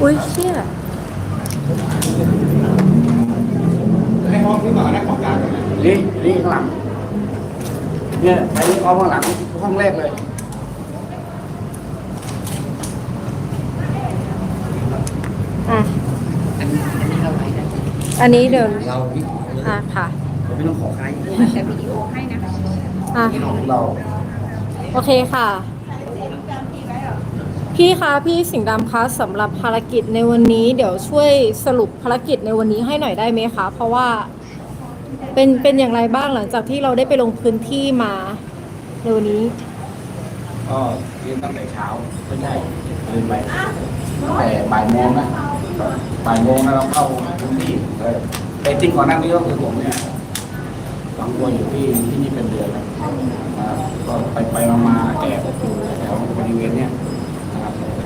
อุ้ยเชี่ยให้ห้องที่ต่อได้ของกลางกันนะนี่นี่ข้างหลัง เนี่ยไอ้ห้องข้างหลังห้องแรกเลยอะอันนี้อันนี้เราไว้ได้อันนี้เดี๋ยวเราพี่อะค่ะเราไม่ต้องขอใครแต่วิดีโอให้นะอะนี่ของเรา โอเคค่ะ พี่คะพี่สิงห์ดำคะสำหรับภารกิจในวันนี้ เดี๋ยวช่วยสรุปภารกิจในวันนี้ให้หน่อยได้ไหมคะ เพราะว่าเป็นเป็นอย่างไรบ้างหลังจากที่เราได้ไปลงพื้นที่มาในวันนี้ก็เรียนตั้งแต่เช้าไม่ใช่เรียนไปตั้งแต่บ่ายโมงนะบ่ายโมงแล้วเราเข้าพื้นที่เลยแต่จริงก่อนหน้านี้ก็คือผมเนี่ยฝังตัวอยู่ที่ที่นี่เป็นเดือนแล้วนะก็ไปไปมามาแอบอยู่แถวบริเวณเนี้ย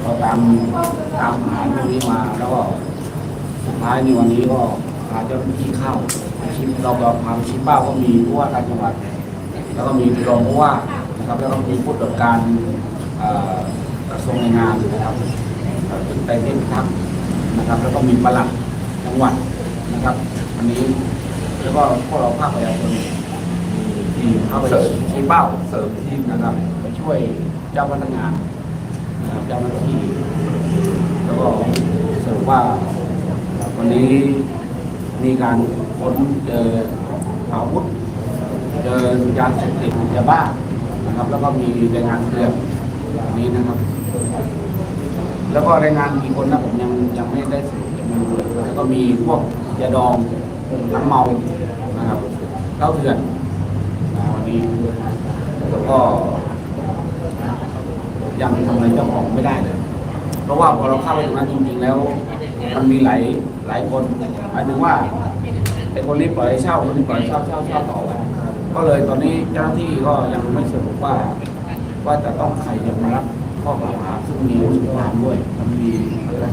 ก็ตามตามหาตรงนี้มาแล้วก็สุดท้ายในวันนี้ก็พาเจ้าหน้าที่เข้าชิปเราก็พาไปชิปเป้าก็มีผู้ว่าการจังหวัด แล้วก็มีรองผู้ว่านะครับแล้วก็มีผู้ตรวจการกระทรวงแรงงานนะครับเป็นไตรเทพพิทักนะครับ แล้วก็มีปลัดจังหวัดนะครับอันนี้แล้วก็พวกเราภาคประชาชนที่เข้าไปชิปเป้าเสริมทีมนะครับไปช่วยเจ้าพนักงาน นะครับเจ้าหน้าที่ แล้วก็สรุปว่า วันนี้มีการค้นเจออาวุธเจอยาเสพติดยาบ้านะครับ แล้วก็มีแรงงานเกลือนอันนี้นะครับ แล้วก็แรงงานกี่คนนะผมยังยังไม่ได้สรุปยังไม่รู้เลยแล้วก็มีพวกยาดองน้ำเมานะครับเหล้าเถื่อนวันนี้แล้วก็ ยังทำอะไรเจ้าของไม่ได้เลยเพราะว่าพอเราเข้าไปตรงนั้นจริงๆแล้ว มันมีหลายหลายคนหมายถึงว่าไอ้คนนี้ปล่อยให้เช่าคนนี้ปล่อยให้เช่าเช่าเช่าต่อไปก็เลยตอนนี้เจ้าหน้าที่ก็ยังไม่สรุปว่า ว่าจะต้องใครจะมารับข้อกล่าวหาซึ่งมีสุขภาพด้วยมันมีอะไร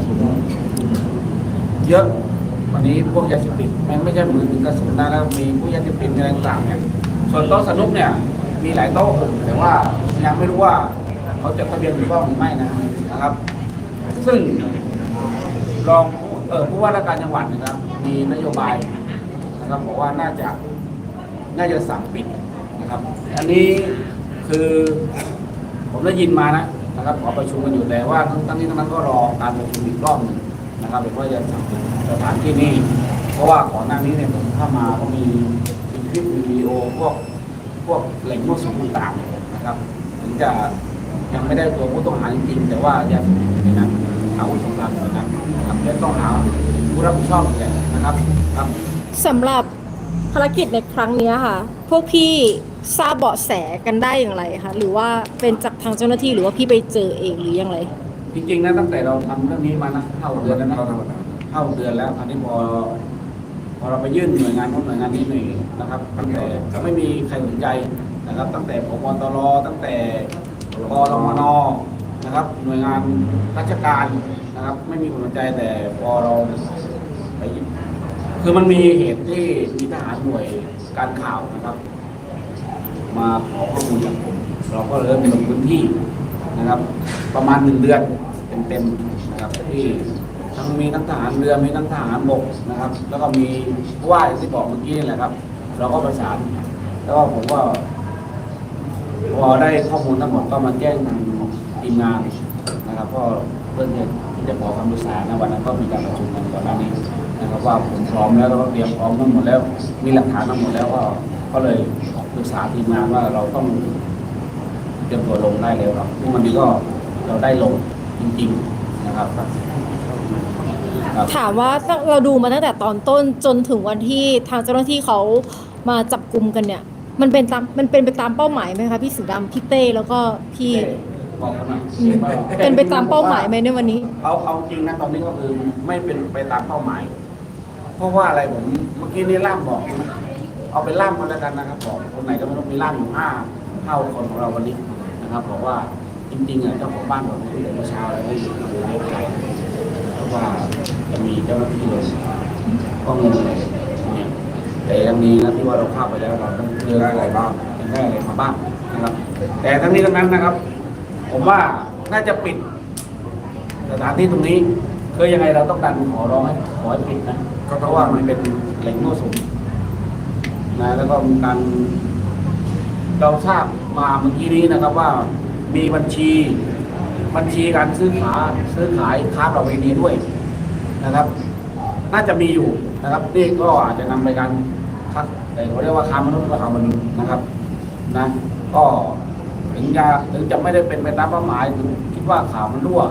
เยอะวันนี้พวกยาเสพติดมันไม่ใช่มือถึงกระสุนนะแล้วมีพวกยาเสพติดอะไรต่างๆเนี่ยส่วนโต๊ะสนุกเนี่ยมีหลายโต๊ะแต่ว่ายังไม่รู้ว่า เขาจะทะเบียนถูกต้องหรือไม่นะนะครับ ซึ่งรองผู้เออผู้ว่าราชการจังหวัดนะครับ มีนโยบายนะครับบอกว่าน่าจะน่าจะสั่งปิดนะครับ อันนี้คือผมได้ยินมานะนะครับขอประชุมกันอยู่แต่ว่าทั้งนี้ทั้งนั้นก็รอการประชุมอีกรอบหนึ่งนะครับเดี๋ยวก็จะสั่งปิดสถานที่นี้ เพราะว่าก่อนหน้านี้เนี่ยผมเข้ามาก็มีมีคลิปวิดีโอพวกพวกแหล่งมั่วสุมต่างๆนะครับถึงจะ ยังไม่ได้ตัวผู้ต้องหาจริงๆแต่ว่ายาเสพติดอยู่ในนั้นอาวุธสงครามอยู่ในนั้นนะครับและต้องหาผู้รับผิดชอบแหละนะครับครับสำหรับภารกิจในครั้งเนี้ยค่ะ พวกพี่ทราบเบาะแสกันได้อย่างไรคะหรือว่าเป็นจากทางเจ้าหน้าที่หรือว่าพี่ไปเจอเองหรือยังไร จริงๆนะตั้งแต่เราทำเรื่องนี้มานะเข้าเดือนแล้วนะเข้าเดือนแล้วคราวนี้พอพอเราไปยื่นหน่วยงานของหน่วยงานนี้หน่อยนะครับตั้งแต่ไม่มีใครสนใจนะครับ ตั้งแต่พบตรตั้งแต่ กรมนนะครับ หน่วยงานราชการนะครับ ไม่มีความสนใจแต่พอเราไปคือมันมีเหตุที่มีทหารหน่วยการข่าวนะครับ มาขอข้อมูลจากผมเราก็เริ่มลงพื้นที่นะครับ ประมาณหนึ่งเดือนเต็มๆนะครับที่ทั้งมีทั้งทหารเรือมีทั้งทหารบกนะครับ แล้วก็มีว่าที่บอกเมื่อกี้นี่แหละครับ เราก็ประสาน แล้วก็ผมก็ พอได้ข้อมูลทั้งหมดก็มาแจ้งทางทีมงานนะครับ ก็เพื่อที่จะขอคำปรึกษาในวันนั้นก็มีการประชุมกันก่อนหน้านี้นะครับว่าผมพร้อมแล้วเราก็เตรียมพร้อมทั้งหมดแล้ว มีหลักฐานทั้งหมดแล้วก็ก็เลยปรึกษาทีมงานว่าเราต้องเตรียมตัวลงได้แล้วครับซึ่งวันนี้ก็เราได้ลงจริง ๆนะครับครับถามว่าเราดูมาตั้งแต่ตอนต้นจนถึงวันที่ทางเจ้าหน้าที่เขามาจับกลุ่มกันเนี่ย มันเป็นตามมันเป็นไปตามเป้าหมายไหมคะพี่สิงห์ดำพี่เต้แล้วก็พี่บอกเขาหน่อยอืมเป็นไปตามเป้าหมายไหมในวันนี้ เอาเอาจริงนะตอนนี้ก็คือไม่เป็นไปตามเป้าหมาย เพราะว่าอะไรผมเมื่อกี้นี้ล่ามบอกนะเอาไปล่ามมาแล้วกันนะครับบอกคนไหนก็ไม่ต้องมีล่ามอยู่ห้าเท่าคนของเราวันนี้นะครับบอกว่าจริงๆอะเจ้าของบ้านบอกว่าเมื่อเช้าอะไรไม่อยู่ในเว็บไซต์เพราะว่าจะมีเจ้าหน้าที่เลยก็มีเนี่ย แต่ยังมีนะที่ว่าเราเข้าไปแล้วเราต้องเจออะไรบ้างยังได้อะไรมาบ้างนะครับ แต่ทั้งนี้ทั้งนั้นนะครับ ผมว่าน่าจะปิดสถานที่ตรงนี้คคือยังไงเราต้องการขอร้องให้ขอให้ปิดนะก็เพราะว่ามันเป็นแหล่งมั่วสุมนะแล้วก็การเราทราบมาเมื่อกี้นี้นะครับว่ามีบัญชีบัญชีการซื้อขายซื้อขายค้าประเวณีด้วยนะครับ น่าจะมีอยู่นะครับนี่ก็อาจจะนำไปการ แต่เขาเรียกว่าค้ามนุษย์ก็ค้ามนุษย์นะครับนะก็ถึงจะถึงจะไม่ได้เป็นไปตามเป้าหมายถึงคิดว่าข่าวมันรั่ว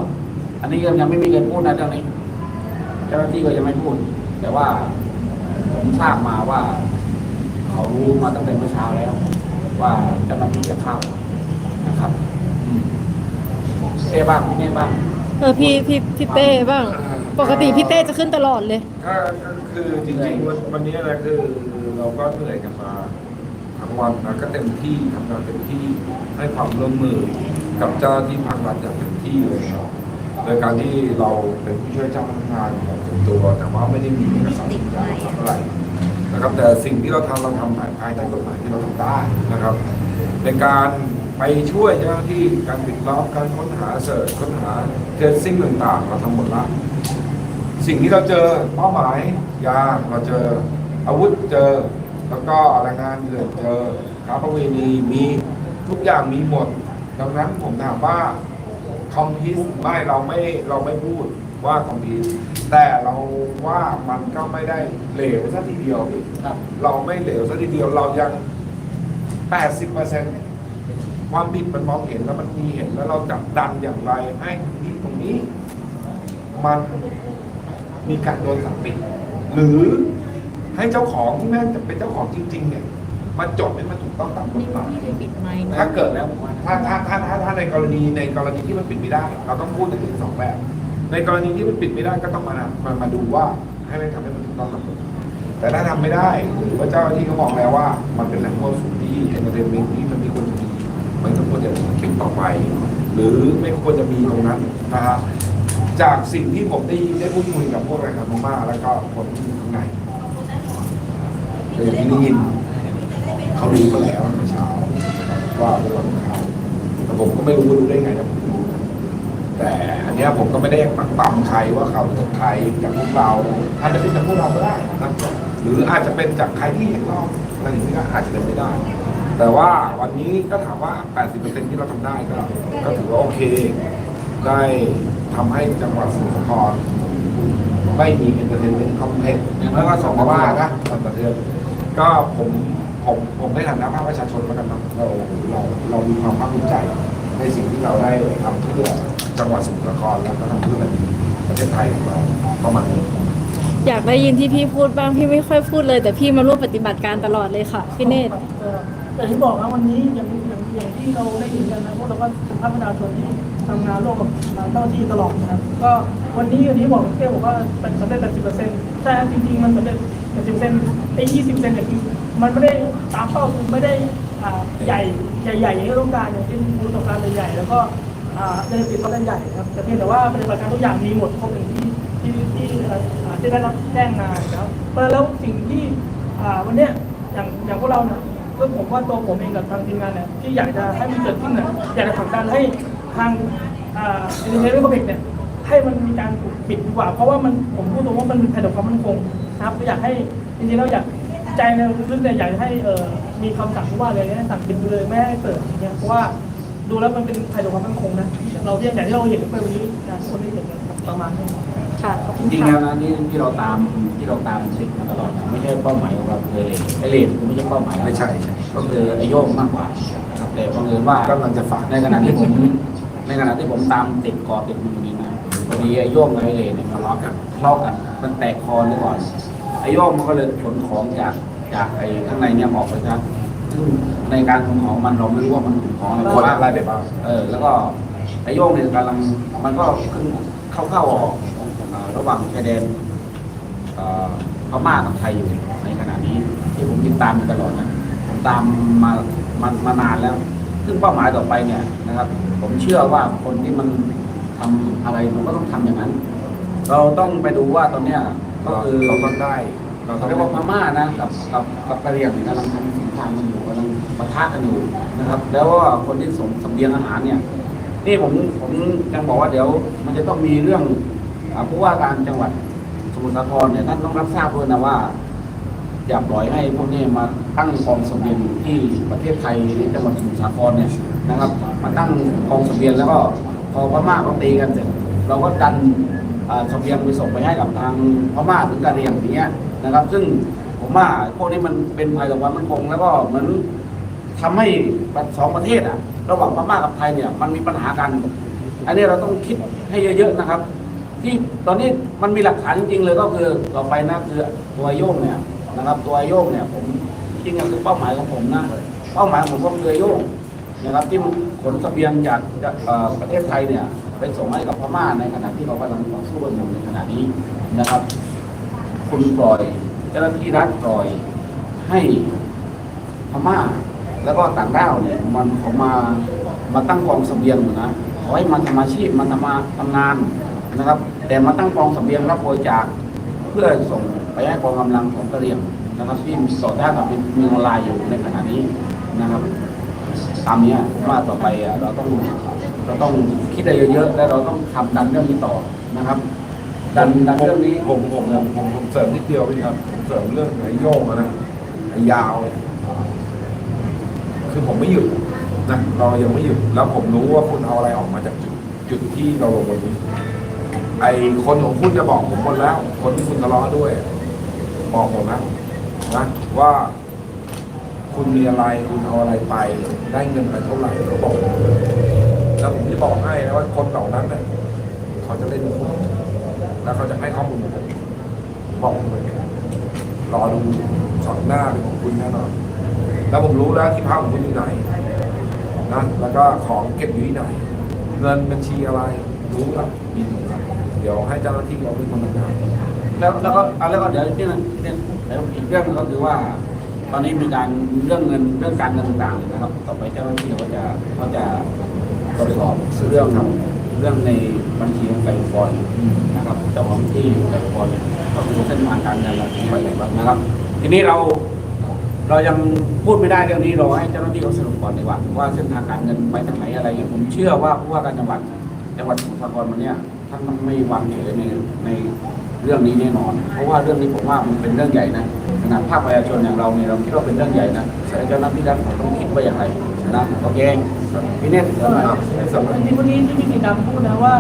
อันนี้ยังยังไม่มีเงินพูดนะเรื่องนี้เจ้าหน้าที่ก็ยังไม่พูด แต่ว่าผมทราบมาว่า เขารู้มาตั้งแต่เมื่อเช้าแล้ว ว่าเจ้าหน้าที่จะเข้านะครับอืมเอ้บ้างพี่เน่บ้างเออพี่พี่พี่เต้บ้าง ปกติพี่เต้จะขึ้นตลอดเลย ก็ก็คือจริงๆวันวันนี้นะคือ เราก็เหนื่อยกันมาทั้งวันนะก็เต็มที่ทำงานเต็มที่ให้ความร่วมมือกับเจ้าที่ภาครัฐอย่างเต็มที่เลยโดยการที่เราเป็นผู้ช่วยเจ้าพนักงานของตัว แต่ว่าไม่ได้มีเอกสารสัญญาอะไรนะครับ แต่สิ่งที่เราทำเราทำภายใต้กฎหมายที่เราทำได้นะครับ ในการไปช่วยเจ้าหน้าที่การปิดล้อมการค้นหาเสิร์ชค้นหาเทรซิ่งต่างๆเราทำหมดละสิ่งที่เราเจอเป้าหมายยาเราเจอ อาวุธเจอ แล้วก็แรงงานเถื่อเจอค้าประเวณีมีทุกอย่างมีหมด ดังนั้นผมถามว่าคอมพิวไม่เราไม่เราไม่พูดว่าคอมพิวแต่เราว่ามันก็ไม่ได้เหลวซะทีเดียวรเราไม่เหลวซะทีเดียวเรายัง 80%ความผิดมันมองเห็นแล้วมันมีเห็นแล้วเราจับดันอย่างไรให้ที่ตรงนี้ มันมีการโดนสั่งปิด หรือ ให้เจ้าของที่แม่งจะเป็นเจ้าของจริง ๆ เนี่ยมาจดให้มันถูกต้องตามกฎหมายปิดไมค์ถ้าเกิดแล้วถ้าถ้าถ้าถ้าถ้าในกรณีในกรณีที่มันปิดไม่ได้ เราต้องพูดถึงสองแบบ ในกรณีที่มันปิดไม่ได้ก็ต้องมามามาดูว่าให้มันทำให้มันถูกต้องตามกฎหมายแต่ถ้าทำไม่ได้หรือว่าเจ้าหน้าที่เขาบอกแล้วว่า มันเป็นแหล่งมั่วสุมที่เอนเตอร์เทนเมนต์ที่มันมีคนจะมีมันก็ควรจะปิดต่อไป หรือไม่ควรจะมีตรงนั้นนะฮะจากสิ่งที่ผมได้ได้พูดคุยกับพวกแรงงานพม่าแล้วก็คนที่อยู่ข้างใน แต่อย่างที่ได้ยินเขารู้มาแล้วเช้าว่าเป็นวันของเขาแต่ผมก็ไม่รู้ว่ารู้ได้ไงนะผมรู้แต่อันนี้ผมก็ไม่ได้ปักปั๊มใครว่าเขาเป็นใครจากพวกเราอาจจะเป็นจากพวกเราก็ได้นะหรืออาจจะเป็นจากใครที่เห็นรอบอะไรอย่างนี้ก็อาจจะเป็นไม่ได้ แต่ว่าวันนี้ก็ถามว่า 80%ที่เราทำได้ก็ก็ถือว่าโอเค ได้ทำให้จังหวัดสมุทรสาครไม่มีเอนเตอร์เทนเมนต์คอมเพล็กซ์แล้วก็สองมาว่านะตอนประเทศ ก็ผมผมผมในฐานะภาคประชาชนแล้วกันนะเราเราเรามีความภาคภูมิใจในสิ่งที่เราได้ทำเพื่อจังหวัดสมุทรสาครแล้วก็ทำเพื่อประเทศไทยของเราประมาณนี้อยากได้ยินที่พี่พูดบ้างพี่ไม่ค่อยพูดเลย แต่พี่มาร่วมปฏิบัติการตลอดเลยค่ะพี่เนตรเอ่อแต่ที่บอกนะวันนี้อย่างอย่างอย่างที่เราได้เห็นกันนะพวกเราก็เป็นภาคประชาชนที่ทำงานร่วมกับเจ้าหน้าที่ตลอดนะครับก็วันนี้วันนี้บอกเที่ยวบอกว่าเป็นสำเร็จแปดสิบเปอร์เซ็นต์ใช่ครับจริงๆมันสำเร็จแปด สิบเปอร์เซนไอ้ยี่สิบเซนเนี่ยคือมันไม่ได้ตามเป้าคือไม่ได้อ่ใหญ่ใหญ่ๆอย่างที่ต้องการอย่างเช่นผู้ต้องการใหญ่ๆแล้วก็อ่าได้ติดก็ได้ใหญ่ครับแต่เพียงแต่ว่าปฏิบัติการทุกอย่างมีหมดครบอย่างที่ที่ที่ที่ได้รับแจ้งมานครับแล้วสิ่งที่วันเนี้ยอย่างอย่างพวกเราเนี่ยก็ผมว่าตัวผมเองกับทางทีมงานเนี่ยที่อยากจะให้มันเกิดขึ้นเนี่ยอยากจะผลักดันให้ทางอ่าเอเนเรื่องคอมเพกเนี่ยให้มันมีการปิดดีกว่า เพราะว่ามันผมพูดตรงว่ามันเป็นภัยต่อความมั่นคง ครับก็อยากให้จริงๆเราอยากใจในลึกๆเนี่ยอยากให้เอ่อมีคำสั่งผู้ว่าเลยให้สั่งปิดไปเลยไม่ให้เปิดอย่างเงี้ยเพราะว่าดูแล้วมันเป็นภัยต่อความมั่นคงนะเราที่อย่างที่เราเห็นไปวันนี้นะทุกคนได้เห็นกันประมาณนี้ค่ะขอบจคุณริงๆค่ะแล้วนะนี่ที่เราตามที่เราตามสิ่งมาตลอดนะไม่ใช่เป้าหมายของเราเลยไอเลนไม่ใช่เป้าหมายไม่ใช่ใช่ก็คือไอโยงมากกว่าครับแต่บังเอิญว่ากำลังจะฝากในขณะที่ผมในขณะที่ผมตามติดกอติดมือนี่นะพอดีไอโยงกับไอเลนเนี่ยทะเลาะกันทะเลาะกันมันแตกคอหรือก่อน ไอโยงมันก็เลยขนของจากจากไอข้างในเนี่ยออกไปนะซึ่งในการขนของมันเราไม่รู้ว่ามันขนของอะไรคนบ้างอะไรเดี๋ยวบ้างเออ แล้วก็ไอ้โยงเนี่ยกำลังมันก็ขึ้นเข้าเข้าออกเอ่อระหว่างชายแดนเอ่อพม่ากับไทยอยู่ในขณะนี้ ที่ผมติดตามมาตลอดนะผมตามมามามานานแล้ว ซึ่งเป้าหมายต่อไปเนี่ยนะครับ ผมเชื่อว่าคนที่มันทำอะไรมันก็ต้องทำอย่างนั้น เราต้องไปดูว่าตอนเนี้ย ก็เราคือเราต้องได้ เราต้เขาองเรียกว่าพได้ม่านะกับกับกับกะเหรี่ยงเนี่ยกำลังทำสงครามกันอยู่กำลังปะทะกันอยู่นะครับ แล้วว่าคนที่ส่งสำเนียงอาหารเนี่ยนี่ผมผมยังบอกว่าเดี๋ยว มันจะต้องมีเรื่องอ่าผู้ว่าการจังหวัดสมุทรสาครเนี่ยท่านต้องรับทราบด้วยนะว่าอย่าปล่อยให้พวกนี้มาตั้งกองเสบียงที่ประเทศไทยในจังหวัดสมุทรสาครเนี่ยนะครับ มาตั้งกองเสบียงแล้วก็พอพม่าเขาตีกันเสร็จเราก็ดัน อ่าเสบียงไปส่งไปให้กับทางพม่าถึงกะเหรี่ยงอย่างเงี้ยนะครับ ซึ่งผมว่าพวกนี้มันเป็นภัยต่อความมั่นคงแล้วก็เหมือนทำให้สองประเทศอะ ระหว่างพม่ากับไทยเนี่ยมันมีปัญหากัน อันนี้เราต้องคิดให้เยอะๆนะครับ ที่ตอนนี้มันมีหลักฐานจริงๆเลยก็คือต่อไปนะคือตัวโยงเนี่ยนะครับ ตัวโยงเนี่ย ผมจริงๆคือเป้าหมายของผมนะเป้าหมายของผมก็คือโยงนะครับ ที่มันขนเสบียงจากประเทศไทยเนี่ย ไปส่งให้กับพม่าในขณะที่เรากำลังต่อสู้กันอยู่ในขณะนี้นะครับ คุณปล่อยเจ้าหน้าที่รัฐปล่อยให้พม่า แล้วก็ต่างด้าวเนี่ยมันเขามามาตั้งกองเสบียงอยู่นะขอให้มาทำอาชีพมาทำมาทำงานนะครับ แต่มาตั้งกองเสบียงรับบริจาคเพื่อส่งไปให้กองกำลังของกะเหรี่ยงนะครับที่มีต่อต้านกับเมืองอนไลน์อยู่ในขณะนี้นะครับตามเนี้ยว่าต่อไปเราต้อง เราต้องคิดอะไรเยอะๆและเราต้องทำดันเรื่องนี้ต่อนะครับ ดันดันเรื่องนี้ผมผมผมผมผมเสริมนิดเดียวพี่ครับผมเสริมเรื่องไอ้โยงอะนะไอ้ยาวเนี่ยคือผมไม่หยุดนะเรายังไม่หยุดแล้วผมรู้ว่าคุณเอาอะไรออกมาจากจุดจุดที่เราลงวันนี้ ไอ้คนของคุณจะบอกผมหมดแล้ว คนที่คุณทะเลาะด้วย บอกผมนะนะว่าคุณมีอะไรคุณเอาอะไรไป ได้เงินไปเท่าไหร่เขาบอก แล้วผมจะบอกให้นะว่าคนเหล่านั้นเนี่ยเขาจะเล่นคุณแล้วเขาจะให้ข้อมูลบผมบอกผมเลยรอดูช็อตหน้าเป็นของคุณแน่นอนแล้วผมรู้แล้วที่พักของคุณอยู่ไหนนะแล้วก็ของเก็บอยู่ที่ไหน เงินบัญชีอะไรรู้แล้วมีเดี๋ยวให้เจ้าหน้าที่เราเป็นคนทำงานแล้วแล้วก็อาแล้วก็เดี๋ยวที่นึงเนี่ยแล้วอีกเรื่องนึงก็คือว่า ตอนนี้มีการเรื่องเงินเรื่องการเงินต่างๆนะครับ ต่อไปเจ้าหน้าที่เขาจะเขาจะ ตรวจสอบเรื่องเรื่องในบัญชีของไก่ฟอยนะครับเจ้าของที่ไก่ฟอยเนี่ยเขาดูเส้นทางการเงินเราไปไหนบ้างนะครับ ทีนี้เราเรายังพูดไม่ได้เรื่องนี้เราให้เจ้าหน้าที่เขาสรุปก่อนดีกว่าว่าเส้นทางการเงินไปทางไหนอะไรอย่างนี้ผมเชื่อว่าผู้ว่าการจังหวัดจังหวัดสมุทรสาครวันเนี้ยท่านไม่วางเฉยในในเรื่องนี้แน่นอน เพราะว่าเรื่องนี้ผมว่ามันเป็นเรื่องใหญ่นะ นาดภาคประชาชนอย่างเราเนี่ยเราคิดว่าเป็นเรื่องใหญ่นะแต่เจ้าหน้าที่รัฐต้องคิดว่าอย่างไรนะโอเคพี่เนตก็จริงๆวันนี้ที่มีกิจกรพูดนะว่า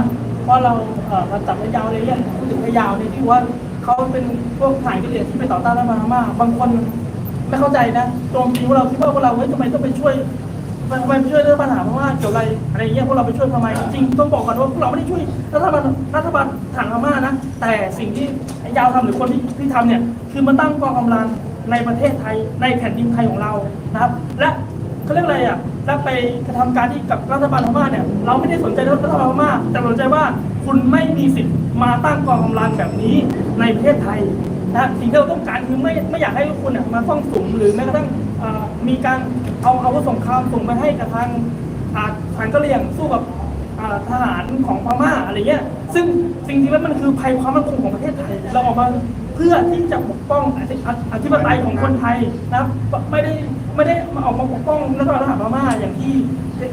ว่าเราเอ่อมาจับระยาวเลยเนี่ยพูดถึงระยาวเนี่ยที่ว่าเขาเป็นพวกถ่ายกิเลสที่ไปต่อต้านรัฐบาลมากบางคนไม่เข้าใจนะโจมตีว่าเราคิดว่าพวกเราเฮ้ยทำไมต้องไปช่วยทำไมไปช่วยเรื่องปัญหาเพราะว่าเกี่ยวอะไรอะไรเงี้ยพวกเราไปช่วยทำไมจริงต้องบอกก่อนว่าพวกเราไม่ได้ช่วยรัฐบาล รัฐบาลถังพม่านะ แต่สิ่งที่ไอ้ยาวทำหรือคนที่ที่ทำเนี่ย คือมาตั้งกองกำลังในประเทศไทยในแผ่นดินไทยของเรานะครับ และเขาเรียกอะไรอะแล้วไปกระทำการที่กับรัฐบาลพม่าเนี่ย เราไม่ได้สนใจรัฐบาลพม่าแต่สนใจว่าคุณไม่มีสิทธิ์มาตั้งกองกำลังแบบนี้ในประเทศไทยนะสิ่งที่เราต้องการคือไม่ไม่อยากให้คุณอะมาต้องสุมหรือแม้กระทั่งมีการเอาอาวุธสงครามส่งไปให้กับทางอ่าทารกะเหรี่ยงสู้กับ ทหารของพม่าอะไรเงี้ย ซึ่งจริงๆแล้วมันคือภัยความมั่นคงของประเทศไทย เราออกมาเพื่อที่จะปกป้องอธิอธิปไตยของคนไทยนะครับ ไม่ได้ไม่ได้มาออกมาปกป้องรัฐบาลทหารพม่าอย่างที่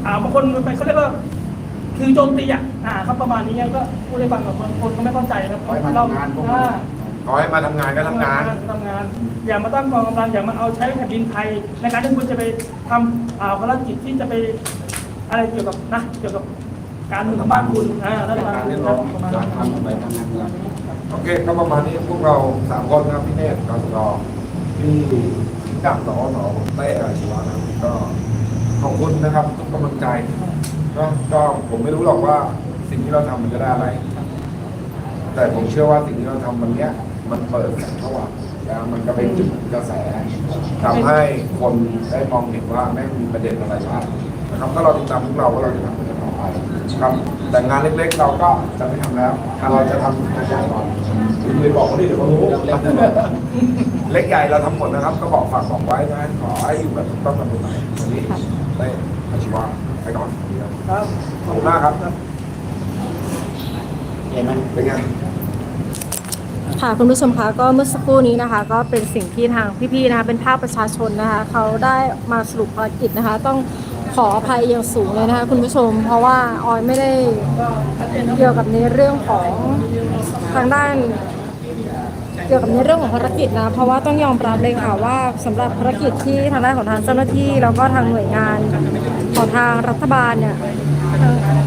อ่าบางคนไปเขาเรียกว่าคือโจมตีอะอ่าครับประมาณนี้ก็พูดให้ฟังกับบางคนก็ไม่เข้าใจนะครับขอให้มาทำงานพวกมันอ่าขอให้มาทำงานก็ทำงานทำงาน อย่ามาตั้งกองกำลังอย่ามาเอาใช้แผ่นดินไทย ในการที่คุณจะไปทำอ่าภารกิจที่จะไปอะไรเกี่ยวกับนะเกี่ยวกับ การเมืองของบ้านคุณอ่ารัฐบาลการคุเรียณกร้องประมาณกานั้รนทำไปทางการเมืองโอเคก็ประมาณนี้พวกเราสามคนนะครับพี่เนตรกสรพี่ดับสอสอผมเต้อาชีวะนะครับก็ขอบคุณนะครับทุกกำลังใจก็ก็ผมไม่รู้หรอกว่าสิ่งที่เราทำมันจะได้อะไร แต่ผมเชื่อว่าสิ่งที่เราทำวันเนี้ย มันเปิดแสงสว่างแล้วมันก็เป็นจุดกระแสทำให้คนได้มองเห็นว่าแม่งมีประเด็นอะไรบ้างนะครับก็เราติดตามพวกเราว่าเราจะทำ ไรต่อไปครับแต่งานเล็กๆเราก็จะไม่ทำแล้ว เราจะทำงานใหญ่ก่อนคุณไปบอกเขาดิเดี๋ยวเขารู้เล็กใหญ่เราทำหมดนะครับ ก็บอกฝากบอกไว้นะขอให้อยู่แบบถูกต้องตามกฎหมายวันนี้ได้อาชีวะไปก่อนครับขอบคุณมากครับเห็นไหมเป็นไงค่ะคุณผู้ชมคะก็เมื่อสักครู่นี้นะคะ ก็เป็นสิ่งที่ทางพี่ๆนะคะเป็นภาคประชาชนนะคะเขาได้มาสรุปภารกิจนะคะ ต้อง ขออภัยอย่างสูงเลยนะคะคุณผู้ชม เพราะว่าออยไม่ได้เกี่ยวกับในเรื่องของทางด้าน เกี่ยวกับในเรื่องของภารกิจนะ เพราะว่าต้องยอมรับเลยค่ะว่าสำหรับภารกิจที่ทางด้านของทางเจ้าหน้าที่แล้วก็ทางหน่วยงานของทางรัฐบาลเนี่ย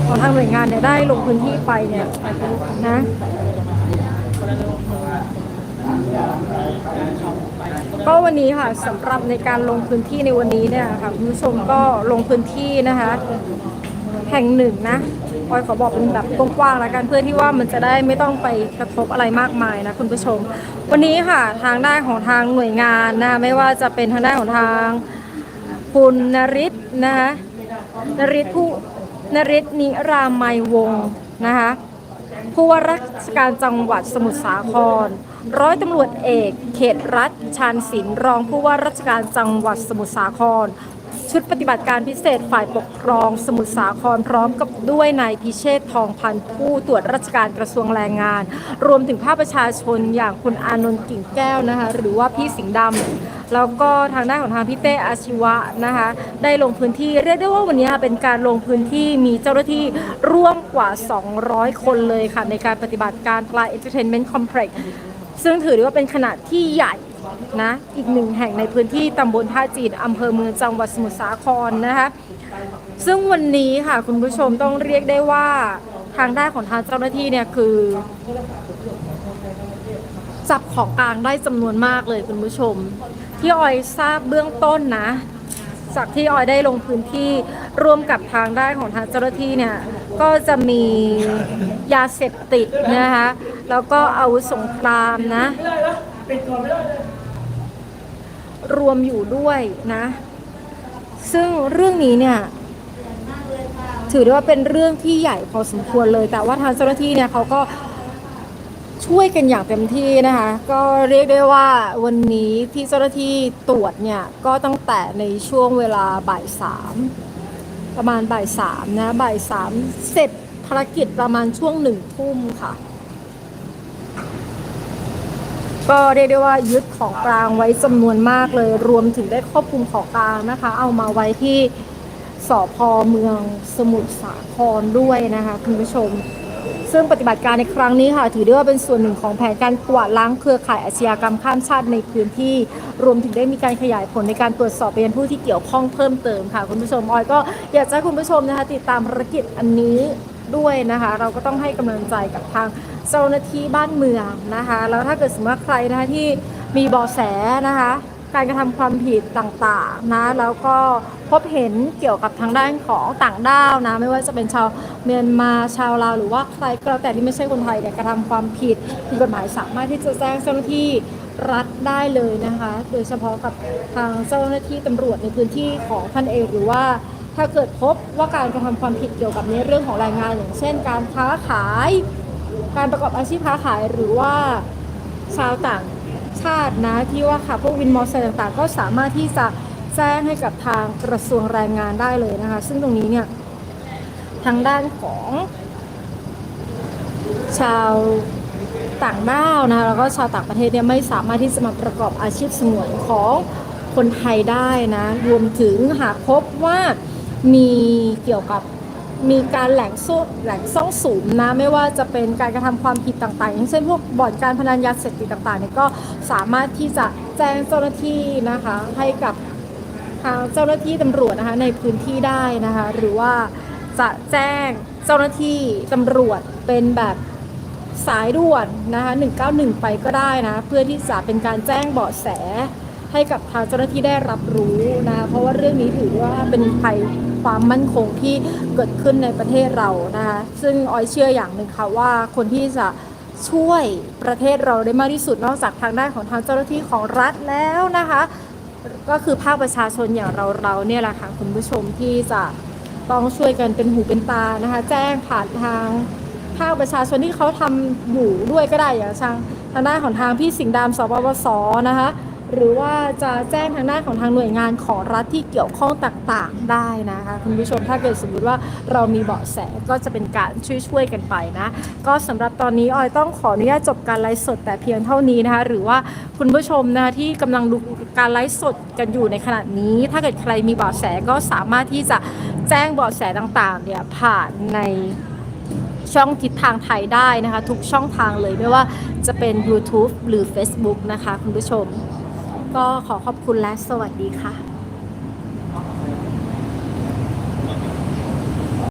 ของทางหน่วยงานเนี่ยได้ลงพื้นที่ไปเนี่ยนะ ก็วันนี้ค่ะสำหรับในการลงพื้นที่ในวันนี้เนี่ยค่ะคุณผู้ชมก็ลงพื้นที่นะคะ แห่งหนึ่งนะออยขอบอกเป็นแบบกว้างๆแล้วกันเพื่อที่ว่ามันจะได้ไม่ต้องไปกระทบอะไรมากมายนะคุณผู้ชม วันนี้ค่ะทางด้านของทางหน่วยงานนะไม่ว่าจะเป็นทางด้านของทางคุณนริศนะคะนริศผู้นริศนิรามัยวงศ์นะคะ ผู้ว่าราชการจังหวัดสมุทรสาคร ร้อยตำรวจเอก เขตรัฐชานศิลป์รองผู้ว่าราชการจังหวัดสมุทรสาคร ชุดปฏิบัติการพิเศษฝ่ายปกครองสมุทรสาครพร้อมกับด้วยนายพิเชษทองพันธ์ผู้ตรวจราชการกระทรวงแรงงาน รวมถึงภาคประชาชนอย่างคุณอานนท์กิ่งแก้วนะคะหรือว่าพี่สิงห์ดำ แล้วก็ทางด้านของทางพี่เต้อาชีวะนะคะ ได้ลงพื้นที่เรียกได้ว่าวันนี้เป็นการลงพื้นที่มีเจ้าหน้าที่ร่วมกว่า 200 คนเลยค่ะ ในการปฏิบัติการปลาย Entertainment Complex ซึ่งถือได้ว่าเป็นขนาดที่ใหญ่นะอีกหนึ่งแห่งในพื้นที่ตำบลท่าจีนอำเภอเมืองจังหวัดสมุทรสาครนะคะซึ่งวันนี้ค่ะคุณผู้ชมต้องเรียกได้ว่าทางด้านของทางเจ้าหน้าที่เนี่ยคือ จับของกลางได้จำนวนมากเลยคุณผู้ชม ที่ออยทราบเบื้องต้นนะ จากที่ออยได้ลงพื้นที่ร่วมกับทางด้านของทางเจ้าหน้าที่เนี่ย ก็จะมียาเสพติดนะคะ แล้วก็อาวุธสงครามนะ รวมอยู่ด้วยนะ ซึ่งเรื่องนี้เนี่ยถือได้ว่าเป็นเรื่องที่ใหญ่พอสมควรเลย แต่ว่าทางเจ้าหน้าที่เนี่ยเขาก็ ช่วยกันอย่างเต็มที่นะคะ ก็เรียกได้ว่าวันนี้ที่เจ้าหน้าที่ตรวจเนี่ย ก็ตั้งแต่ในช่วงเวลาบ่ายสามประมาณบ่ายสามนะบ่ายสามเสร็จภารกิจประมาณช่วงหนึ่งทุ่มค่ะ ก็เรียกได้ว่ายึดของกลางไว้จำนวนมากเลย รวมถึงได้ควบคุมของกลางนะคะ เอามาไว้ที่สพเมืองสมุทรสาครด้วยนะคะคุณผู้ชม ซึ่งปฏิบัติการในครั้งนี้ค่ะถือได้ว่าเป็นส่วนหนึ่งของแผนการกวาดล้างเครือข่ายอาชญากรรมข้ามชาติในพื้นที่ รวมถึงได้มีการขยายผลในการตรวจสอบไปยังผู้ที่เกี่ยวข้องเพิ่มเติมค่ะ คุณผู้ชมออยก็อยากจะให้คุณผู้ชมนะคะติดตามภารกิจอันนี้ด้วยนะคะ เราก็ต้องให้กำลังใจกับทางเจ้าหน้าที่บ้านเมืองนะคะ แล้วถ้าเกิดสมมติว่าใครนะคะที่มีเบาะแสนะคะ การกระทำความผิดต่างๆนะแล้วก็ พบเห็นเกี่ยวกับทางด้านของต่างด้าวนะไม่ว่าจะเป็นชาวเมียนมาชาวลาวหรือว่าใครก็แล้วแต่ที่ไม่ใช่คนไทยเนี่ยกระทำความผิดผิดกฎหมายสามารถที่จะแจ้งเจ้าหน้าที่รัฐได้เลยนะคะ โดยเฉพาะกับทางเจ้าหน้าที่ตำรวจในพื้นที่ของท่านเองหรือว่าถ้าเกิดพบว่าการกระทำความผิดเกี่ยวกับในเรื่องของแรงงาน อย่างเช่น การค้าขาย การประกอบอาชีพค้าขายหรือว่าชาวต่างชาตินะที่ว่าค่ะพวกวินมอเตอร์ไซค์ต่างๆ ก็สามารถที่จะ แจ้งให้กับทางกระทรวงแรงงานได้เลยนะคะ ซึ่งตรงนี้เนี่ยทางด้านของชาวต่างด้าวนะคะแล้วก็ชาวต่างประเทศเนี่ยไม่สามารถที่จะมาประกอบอาชีพสงวนของคนไทยได้นะรวมถึงหากพบว่ามีเกี่ยวกับมีการแหล่งซ่แหล่งซ่องสุมนะไม่ว่าจะเป็นการกระทำความผิดต่างๆ อย่างเช่นพวกบ่อนการพนันยาเสพติดต่างๆเนี่ยก็สามารถที่จะแจ้งเจ้าหน้าที่นะคะให้กับ ทางเจ้าหน้าที่ตำรวจนะคะในพื้นที่ได้นะคะ หรือว่าจะแจ้งเจ้าหน้าที่ตำรวจเป็นแบบสายด่วนนะคะ191 ไปก็ได้นะ เพื่อที่จะเป็นการแจ้งเบาะแสให้กับทางเจ้าหน้าที่ได้รับรู้นะเพราะว่าเรื่องนี้ถือว่าเป็นภัยความมั่นคงที่เกิดขึ้นในประเทศเรานะคะซึ่งออยเชื่ออย่างหนึ่งค่ะว่าคนที่จะช่วยประเทศเราได้มากที่สุดนอกจากทางด้านของทางเจ้าหน้าที่ของรัฐแล้วนะคะ ก็คือภาคประชาชนอย่างเราเราเนี่ยแหละค่ะคุณผู้ชมที่จะต้องช่วยกันเป็นหูเป็นตานะคะ แจ้งผ่านทางภาคประชาชนที่เขาทำอยู่ด้วยก็ได้อย่างทางทางด้านของทางพี่สิงห์ดำสปปสนะคะ หรือว่าจะแจ้งทางด้านของทางหน่วยงานของรัฐที่เกี่ยวข้องต่างๆได้นะคะคุณผู้ชมถ้าเกิดสมมติว่าเรามีเบาะแสก็จะเป็นการช่วยๆกันไปนะ ก็สำหรับตอนนี้ออยต้องขออนุญาตจบการไลฟ์สดแต่เพียงเท่านี้นะคะหรือว่าคุณผู้ชมนะคะที่กำลังดูการไลฟ์สดกันอยู่ในขณะนี้ ถ้าเกิดใครมีเบาะแสก็สามารถที่จะแจ้งเบาะแสต่างๆเนี่ยผ่านในช่องทิศทางไทยได้นะคะ ทุกช่องทางเลยไม่ว่าจะเป็น YouTube หรือ Facebook นะคะ คุณผู้ชม ก็ขอขอบคุณและสวัสดีค่ะ